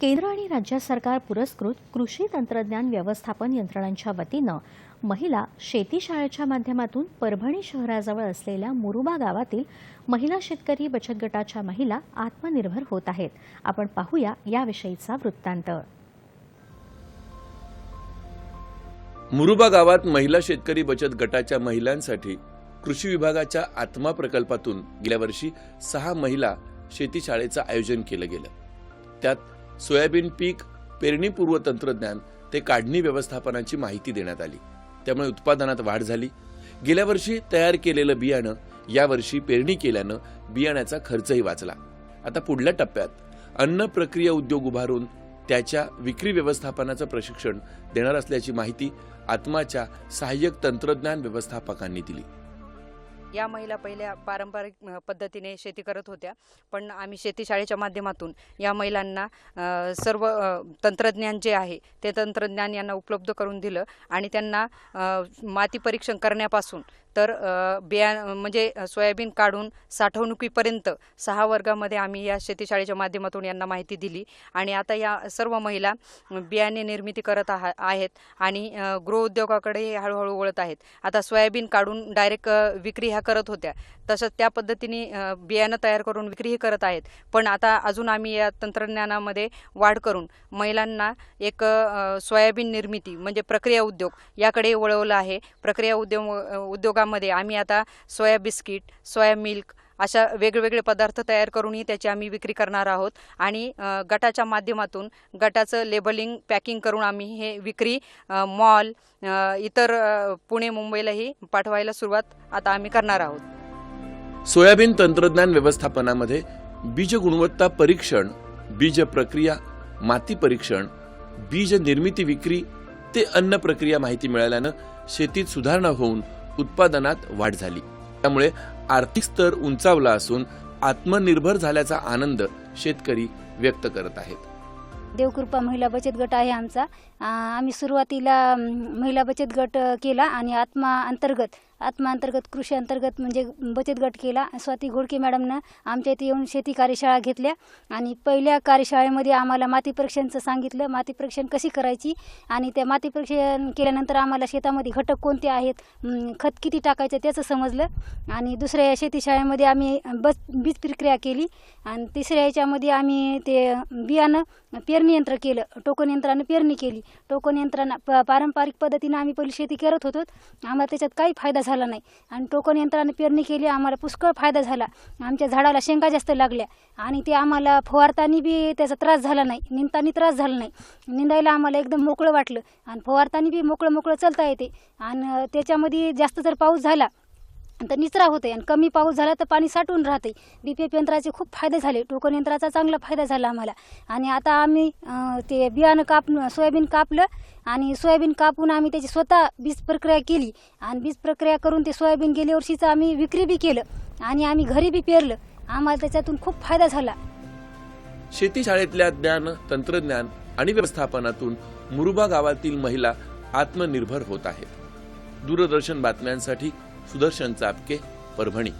केंद्र आणि राज्य सरकार पुरस्कृत कृषी तंत्रज्ञान व्यवस्थापन यंत्रणांच्या वतीनं महिला शेती शाळेच्या माध्यमातून परभणी शहराजवळ असलेल्या मुरुबा गावातील महिला शेतकरी बचत गटाच्या महिला आत्मनिर्भर होत आहेत. आपण पाहूया याविषयीचा वृत्तांत. मुरुबा गावात महिला शेतकरी बचत गटाच्या महिलांसाठी कृषी विभागाच्या आत्मा प्रकल्पातून गेल्या वर्षी सहा महिला शेती शाळेचं आयोजन केलं गेलं. त्यात सोयाबीन पीक पेरणीपूर्व तंत्रज्ञान ते काढणी व्यवस्थापनाची माहिती देण्यात आली. त्यामुळे उत्पादनात वाढ झाली. गेल्या वर्षी तयार केलेलं बियाणं यावर्षी पेरणी केल्यानं बियाण्याचा खर्चही वाचला. आता पुढल्या टप्प्यात अन्न प्रक्रिया उद्योग उभारून त्याच्या विक्री व्यवस्थापनाचं प्रशिक्षण देणार असल्याची माहिती आत्माच्या सहाय्यक तंत्रज्ञान व्यवस्थापकांनी दिली. या महिला पहिल्या पारंपरिक पद्धतीने शेती करत होत्या. पण आम्ही शेती शाळेच्या माध्यमातून या महिलांना सर्व तंत्रज्ञान जे आहे ते तंत्रज्ञान यांना उपलब्ध करून दिलं आणि त्यांना माती परीक्षण करण्यापासून तर बिया म्हणजे सोयाबीन काढून साठवणुकीपर्यंत सहा वर्गामध्ये आम्ही या शेतीशाळेच्या माध्यमातून यांना माहिती दिली. आणि आता या सर्व महिला बियाणे निर्मिती करत आहा आहेत आणि गृह उद्योगाकडे हळूहळू वळत आहेत. आता सोयाबीन काढून डायरेक्ट विक्री ह्या करत होत्या. तसंच त्या पद्धतीने बियाणं तयार करून विक्रीही करत आहेत. पण आता अजून आम्ही या तंत्रज्ञानामध्ये वाढ करून महिलांना एक सोयाबीन निर्मिती म्हणजे प्रक्रिया उद्योग याकडे वळवलं आहे. प्रक्रिया उद्योग उद्योग उद्योगामध्ये आम्ही आता सोया बिस्किट सोया मिल्क अशा वेगवेगळे पदार्थ तयार करूनही त्याची आम्ही विक्री करणार आहोत. आणि गटाच्या माध्यमातून गटाचं लेबलिंग पॅकिंग करून आम्ही हे विक्री मॉल इतर पुणे मुंबईलाही पाठवायला सुरुवात आता आम्ही करणार आहोत. सोयाबीन तंत्रज्ञान व्यवस्थापनामध्ये बीज गुणवत्ता परीक्षण बीज प्रक्रिया माती परीक्षण बीज निर्मिती विक्री ते अन्न प्रक्रिया माहिती मिळाल्यानं शेतीत सुधारणा होऊन उत्पादनात वाढ झाली. त्यामुळे आर्थिक स्तर उंचावला असून आत्मनिर्भर झाल्याचा आनंद शेतकरी व्यक्त करत आहेत. देवकृपा महिला बचत गट आहे आमचा. आम्ही सुरुवातीला महिला बचत गट केला आणि आत्मा अंतर्गत आत्मांतर्गत कृषी अंतर्गत म्हणजे बचत गट केला. स्वाती घोडके मॅडमनं आमच्या इथे येऊन शेती कार्यशाळा घेतल्या आणि पहिल्या कार्यशाळेमध्ये आम्हाला माती परीक्षणचं सांगितलं. माती परीक्षण कशी करायची आणि त्या माती परीक्षण केल्यानंतर आम्हाला शेतामध्ये घटक कोणते आहेत खत किती टाकायचं त्याचं समजलं. आणि दुसऱ्या शेती शाळेमध्ये आम्ही बस बीज प्रक्रिया केली आणि तिसऱ्या याच्यामध्ये आम्ही ते बियाणं पेरणी यंत्र केलं. टोकन यंत्रानं पेरणी केली. टोकन यंत्रानं प पारंपरिक पद्धतीनं आम्ही पहिली शेती करत होतो. आम्हाला त्याच्यात काही फायदा झाला नाही. आणि टोकन यंत्राने पेरणी केली आम्हाला पुष्कळ फायदा झाला. आमच्या झाडाला शेंगा जास्त लागल्या. आणि ते आम्हाला फवारताना बी त्याचा त्रास झाला नाही. निंदताना त्रास झाला नाही. निंदायला आम्हाला एकदम मोकळं वाटलं. आणि फवारताना बी मोकळं मोकळं चालता येते. आणि त्याच्यामध्ये जास्त जर पाऊस झाला तर निचरा होते आणि कमी पाऊस झाला तर पाणी साठून राहते बी पी एफ यंत्राचे खूप फायदे झाले. टोकन यंत्राचा चांगला फायदा झाला आम्हाला. आणि आता आम्ही ते बियाणं काप सोयाबीन कापलं आणि सोयाबीन कापून आम्ही त्याची स्वतः बीज प्रक्रिया केली. आणि बीज प्रक्रिया करून ते सोयाबीन गेल्या वर्षीचं आम्ही विक्री बी केलं आणि आम्ही घरी बी पेरलं. आम्हाला त्याच्यातून खूप फायदा झाला. शेती शाळेतल्या ज्ञान तंत्रज्ञान आणि व्यवस्थापनातून मुरुबा गावातील महिला आत्मनिर्भर होत आहेत. दूरदर्शन बातम्यांसाठी सुदर्शन चापके परभणी.